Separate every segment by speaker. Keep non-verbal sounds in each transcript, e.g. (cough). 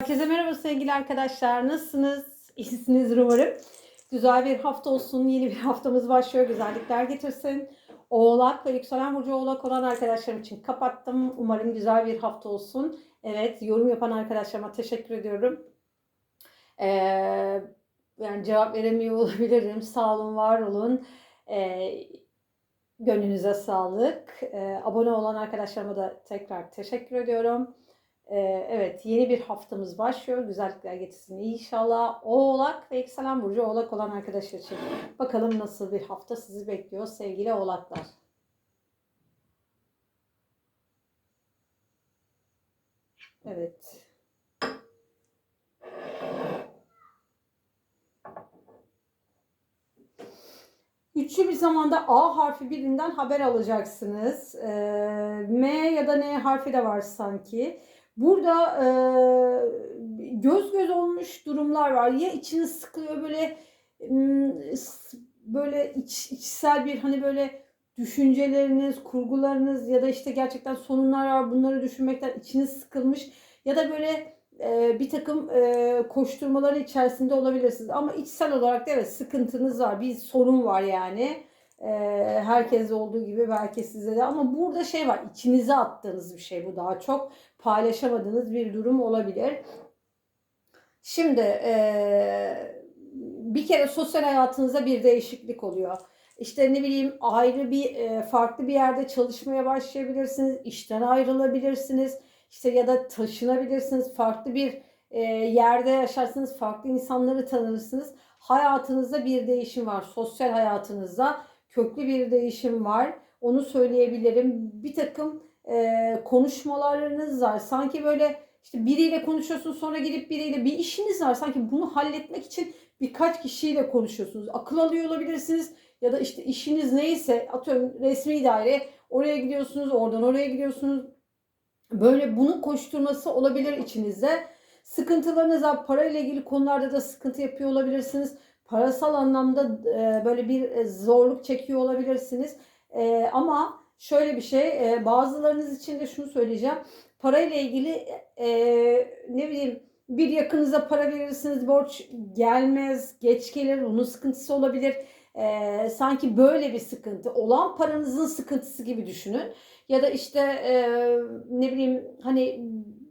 Speaker 1: Herkese merhaba sevgili arkadaşlar. Nasılsınız? İyisinizdir umarım. Güzel bir hafta olsun. Yeni bir haftamız başlıyor. Güzellikler getirsin. Oğlak ve yükselen burcu oğlak olan arkadaşlarım için kapattım. Umarım güzel bir hafta olsun. Evet, yorum yapan arkadaşlarıma teşekkür ediyorum. Ee, yani cevap veremiyor (laughs) olabilirim. Sağ olun, var olun. Ee, gönlünüze sağlık. Ee, abone olan arkadaşlarıma da tekrar teşekkür ediyorum. Ee, evet yeni bir haftamız başlıyor. Güzellikler getirsin inşallah. Oğlak ve yükselen burcu oğlak olan arkadaşlar için. Bakalım nasıl bir hafta sizi bekliyor sevgili oğlaklar. Evet. Üçlü bir zamanda A harfi birinden haber alacaksınız. Ee, M ya da N harfi de var sanki. Burada e, göz göz olmuş durumlar var. Ya içiniz sıkılıyor böyle böyle iç, içsel bir hani böyle düşünceleriniz, kurgularınız ya da işte gerçekten sorunlar var. Bunları düşünmekten içiniz sıkılmış ya da böyle e, bir takım e, koşturmaları içerisinde olabilirsiniz. Ama içsel olarak da evet sıkıntınız var. Bir sorun var yani. E, herkeste olduğu gibi belki sizde de. Ama burada şey var. içinize attığınız bir şey bu daha çok. Paylaşamadığınız bir durum olabilir. Şimdi e, bir kere sosyal hayatınızda bir değişiklik oluyor. İşte ne bileyim ayrı bir farklı bir yerde çalışmaya başlayabilirsiniz. işten ayrılabilirsiniz. İşte ya da taşınabilirsiniz. Farklı bir yerde yaşarsınız. Farklı insanları tanırsınız. Hayatınızda bir değişim var. Sosyal hayatınızda köklü bir değişim var. Onu söyleyebilirim. Bir takım e, konuşmalarınız var. Sanki böyle işte biriyle konuşuyorsunuz sonra gidip biriyle bir işiniz var. Sanki bunu halletmek için birkaç kişiyle konuşuyorsunuz. Akıl alıyor olabilirsiniz ya da işte işiniz neyse atıyorum resmi daire oraya gidiyorsunuz oradan oraya gidiyorsunuz. Böyle bunun koşturması olabilir içinizde. Sıkıntılarınız var. Para ile ilgili konularda da sıkıntı yapıyor olabilirsiniz. Parasal anlamda e, böyle bir e, zorluk çekiyor olabilirsiniz. E, ama şöyle bir şey, bazılarınız için de şunu söyleyeceğim. Parayla ilgili ne bileyim bir yakınıza para verirsiniz, borç gelmez, geç gelir, onun sıkıntısı olabilir. E, sanki böyle bir sıkıntı, olan paranızın sıkıntısı gibi düşünün. Ya da işte e, ne bileyim hani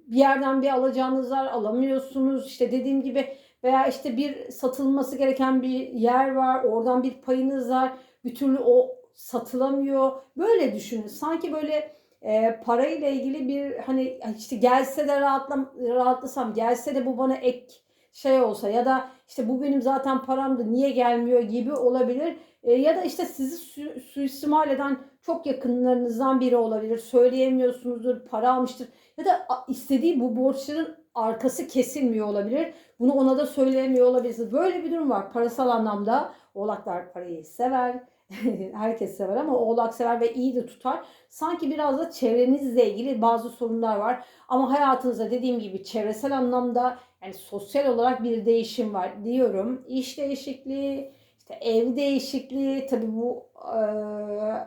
Speaker 1: bir yerden bir alacağınız var alamıyorsunuz. İşte dediğim gibi veya işte bir satılması gereken bir yer var, oradan bir payınız var. Bir türlü o satılamıyor. Böyle düşünün. Sanki böyle e, parayla ilgili bir hani işte gelse de rahatlam, rahatlasam, gelse de bu bana ek şey olsa ya da işte bu benim zaten paramdı niye gelmiyor gibi olabilir. E, ya da işte sizi su, suistimal eden çok yakınlarınızdan biri olabilir. Söyleyemiyorsunuzdur, para almıştır ya da istediği bu borçların arkası kesilmiyor olabilir. Bunu ona da söyleyemiyor olabilirsiniz. Böyle bir durum var. Parasal anlamda oğlaklar parayı sever. (laughs) Herkes sever ama oğlak sever ve iyi de tutar. Sanki biraz da çevrenizle ilgili bazı sorunlar var. Ama hayatınızda dediğim gibi çevresel anlamda yani sosyal olarak bir değişim var diyorum. İş değişikliği, işte ev değişikliği. Tabii bu e,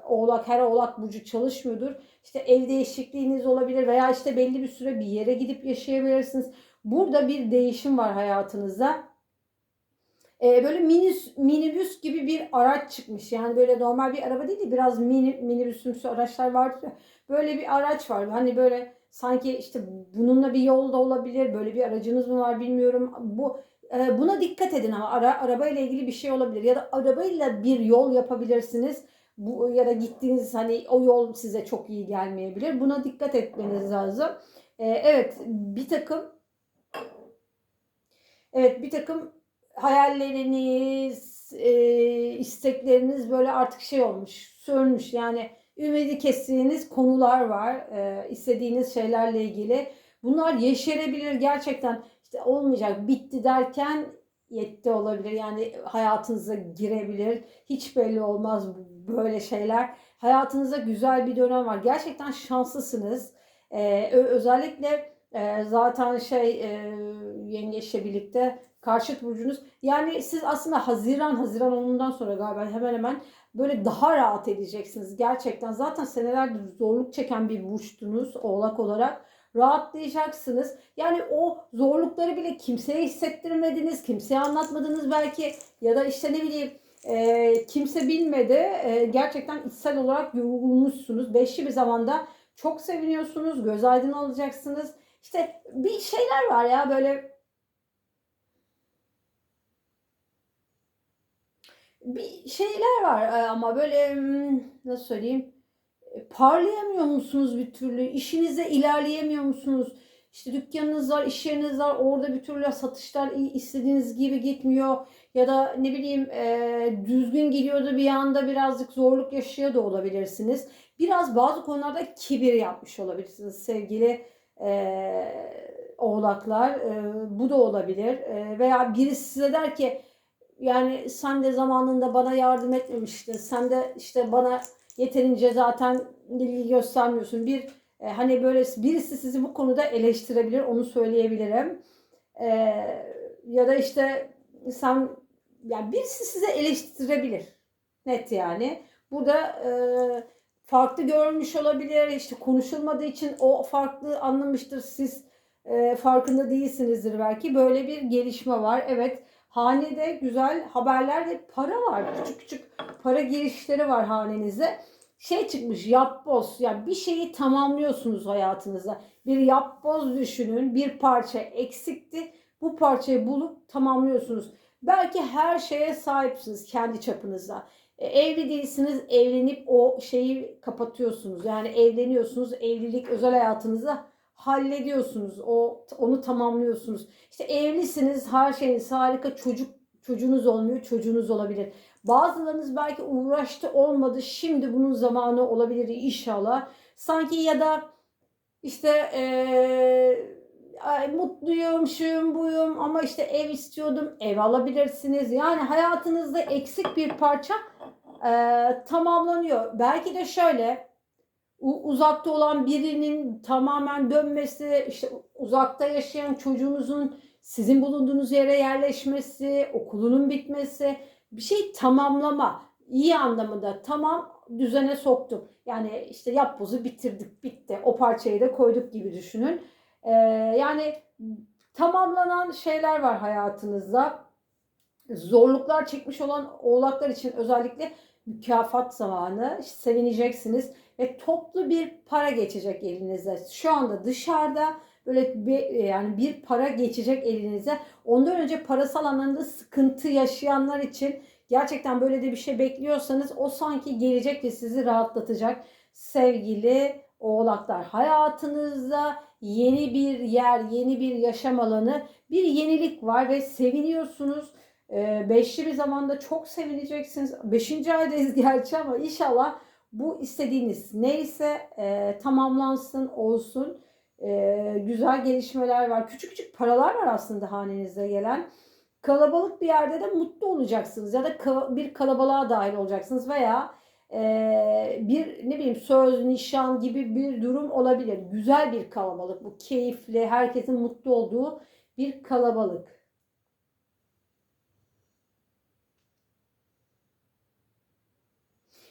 Speaker 1: oğlak her oğlak burcu çalışmıyordur. İşte ev değişikliğiniz olabilir veya işte belli bir süre bir yere gidip yaşayabilirsiniz. Burada bir değişim var hayatınızda. Ee, böyle minibüs, minibüs gibi bir araç çıkmış. Yani böyle normal bir araba değil de biraz mini, minibüsümsü araçlar var. Böyle bir araç var. Hani böyle sanki işte bununla bir yolda olabilir. Böyle bir aracınız mı var bilmiyorum. Bu e, buna dikkat edin ama ara, arabayla ilgili bir şey olabilir. Ya da arabayla bir yol yapabilirsiniz. Bu ya da gittiğiniz hani o yol size çok iyi gelmeyebilir. Buna dikkat etmeniz lazım. Ee, evet bir takım evet bir takım hayalleriniz, e, istekleriniz böyle artık şey olmuş, sönmüş. Yani ümidi kestiğiniz konular var, e, istediğiniz şeylerle ilgili. Bunlar yeşerebilir gerçekten. İşte olmayacak, bitti derken yetti olabilir. Yani hayatınıza girebilir. Hiç belli olmaz böyle şeyler. Hayatınızda güzel bir dönem var. Gerçekten şanslısınız. E, ö- özellikle e, zaten şey e, yengeçle birlikte karşıt burcunuz. Yani siz aslında Haziran, Haziran onundan sonra galiba hemen hemen böyle daha rahat edeceksiniz. Gerçekten zaten senelerdir zorluk çeken bir burçtunuz oğlak olarak. Rahatlayacaksınız. Yani o zorlukları bile kimseye hissettirmediniz, kimseye anlatmadınız belki ya da işte ne bileyim e, kimse bilmedi. E, gerçekten içsel olarak yorulmuşsunuz. Beşli bir zamanda çok seviniyorsunuz, göz aydın olacaksınız. İşte bir şeyler var ya böyle bir şeyler var e, ama böyle hmm, nasıl söyleyeyim parlayamıyor musunuz bir türlü? İşinizde ilerleyemiyor musunuz? İşte dükkanınız var, iş yeriniz var. Orada bir türlü satışlar istediğiniz gibi gitmiyor. Ya da ne bileyim e, düzgün gidiyordu bir anda birazcık zorluk yaşıyor da olabilirsiniz. Biraz bazı konularda kibir yapmış olabilirsiniz sevgili e, oğlaklar. E, bu da olabilir. E, veya birisi size der ki yani sen de zamanında bana yardım etmemiştin. Sen de işte bana yeterince zaten ilgi göstermiyorsun. Bir e, hani böyle birisi sizi bu konuda eleştirebilir. Onu söyleyebilirim. E, ya da işte sen yani birisi size eleştirebilir. Net yani. Burada e, farklı görmüş olabilir. İşte konuşulmadığı için o farklı anlamıştır. Siz e, farkında değilsinizdir belki. Böyle bir gelişme var. Evet hanede güzel haberler ve para var. Küçük küçük para girişleri var hanenizde. Şey çıkmış yapboz. Yani bir şeyi tamamlıyorsunuz hayatınızda. Bir yapboz düşünün. Bir parça eksikti. Bu parçayı bulup tamamlıyorsunuz. Belki her şeye sahipsiniz kendi çapınızda. E, evli değilsiniz, evlenip o şeyi kapatıyorsunuz. Yani evleniyorsunuz, evlilik özel hayatınızda hallediyorsunuz. O onu tamamlıyorsunuz. İşte evlisiniz, her şeyiniz harika, çocuk çocuğunuz olmuyor, çocuğunuz olabilir. Bazılarınız belki uğraştı olmadı. Şimdi bunun zamanı olabilir inşallah. Sanki ya da işte ee, ay, mutluyum, şuyum, buyum ama işte ev istiyordum, ev alabilirsiniz. Yani hayatınızda eksik bir parça e, tamamlanıyor. Belki de şöyle uzakta olan birinin tamamen dönmesi, işte uzakta yaşayan çocuğunuzun sizin bulunduğunuz yere yerleşmesi, okulunun bitmesi, bir şey tamamlama, iyi anlamında tamam düzene soktum. Yani işte yapbozu bitirdik, bitti. O parçayı da koyduk gibi düşünün. Ee, yani tamamlanan şeyler var hayatınızda. Zorluklar çekmiş olan oğlaklar için özellikle mükafat zamanı. Sevineceksiniz ve toplu bir para geçecek elinize. Şu anda dışarıda böyle bir, yani bir para geçecek elinize. Ondan önce parasal anlamda sıkıntı yaşayanlar için gerçekten böyle de bir şey bekliyorsanız o sanki gelecek ve sizi rahatlatacak. Sevgili oğlaklar hayatınızda yeni bir yer, yeni bir yaşam alanı, bir yenilik var ve seviniyorsunuz. Ee, beşli bir zamanda çok sevineceksiniz. Beşinci aydayız gerçi ama inşallah bu istediğiniz neyse e, tamamlansın, olsun. E, güzel gelişmeler var. Küçük küçük paralar var aslında hanenize gelen. Kalabalık bir yerde de mutlu olacaksınız ya da ka- bir kalabalığa dahil olacaksınız veya e, bir ne bileyim söz, nişan gibi bir durum olabilir. Güzel bir kalabalık bu. Keyifli, herkesin mutlu olduğu bir kalabalık.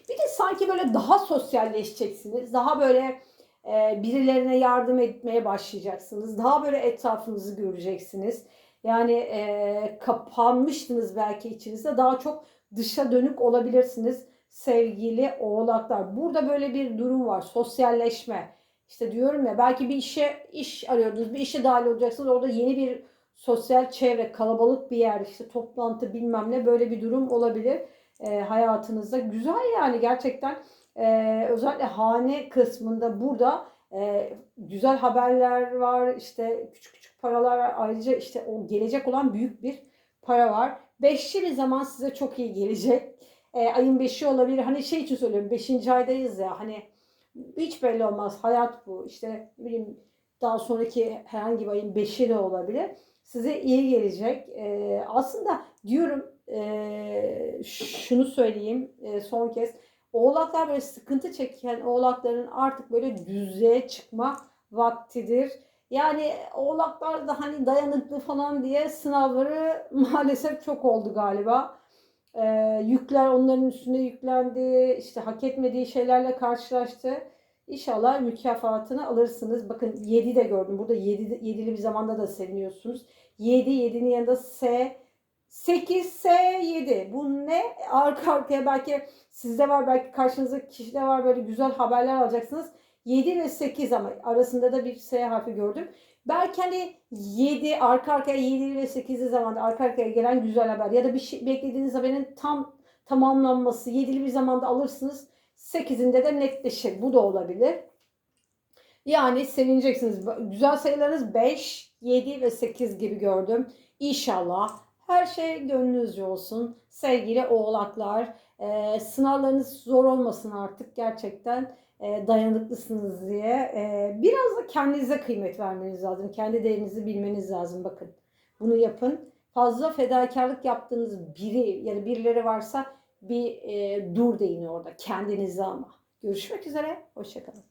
Speaker 1: Bir de sanki böyle daha sosyalleşeceksiniz. Daha böyle e, birilerine yardım etmeye başlayacaksınız. Daha böyle etrafınızı göreceksiniz. Yani e, kapanmıştınız belki içinizde. Daha çok dışa dönük olabilirsiniz sevgili oğlaklar. Burada böyle bir durum var. Sosyalleşme. İşte diyorum ya belki bir işe iş arıyordunuz. Bir işe dahil olacaksınız. Orada yeni bir sosyal çevre, kalabalık bir yer, işte toplantı bilmem ne böyle bir durum olabilir e, hayatınızda. Güzel yani gerçekten e, özellikle hane kısmında burada e, güzel haberler var. işte küçük küçük paralar var. Ayrıca işte o gelecek olan büyük bir para var. Beşli bir zaman size çok iyi gelecek. E, ayın beşi olabilir. Hani şey için söylüyorum. Beşinci aydayız ya. Hani hiç belli olmaz. Hayat bu. İşte bileyim daha sonraki herhangi bir ayın beşi de olabilir. Size iyi gelecek. E, aslında diyorum e, şunu söyleyeyim e, son kez. Oğlaklar böyle sıkıntı çeken oğlakların artık böyle düzlüğe çıkma vaktidir. Yani oğlaklar da hani dayanıklı falan diye sınavları (laughs) maalesef çok oldu galiba. Ee, yükler onların üstüne yüklendi. işte hak etmediği şeylerle karşılaştı. İnşallah mükafatını alırsınız. Bakın 7 de gördüm. Burada 7, 7'li bir zamanda da seviniyorsunuz. 7, 7'nin yanında S, 8, S, 7. Bu ne? Arka arkaya belki sizde var, belki karşınızda kişide var böyle güzel haberler alacaksınız. 7 ve 8 ama arasında da bir S harfi gördüm. Belki hani 7 arka arkaya 7 ve 8'li zamanda arka arkaya gelen güzel haber ya da bir şey beklediğiniz haberin tam tamamlanması 7'li bir zamanda alırsınız. 8'inde de netleşir. Bu da olabilir. Yani sevineceksiniz. Güzel sayılarınız 5, 7 ve 8 gibi gördüm. İnşallah her şey gönlünüzce olsun. Sevgili oğlaklar, e, sınavlarınız zor olmasın artık gerçekten e, dayanıklısınız diye. E, biraz da kendinize kıymet vermeniz lazım. Kendi değerinizi bilmeniz lazım. Bakın bunu yapın. Fazla fedakarlık yaptığınız biri ya da birileri varsa bir e, dur deyin orada kendinize ama. Görüşmek üzere. Hoşçakalın.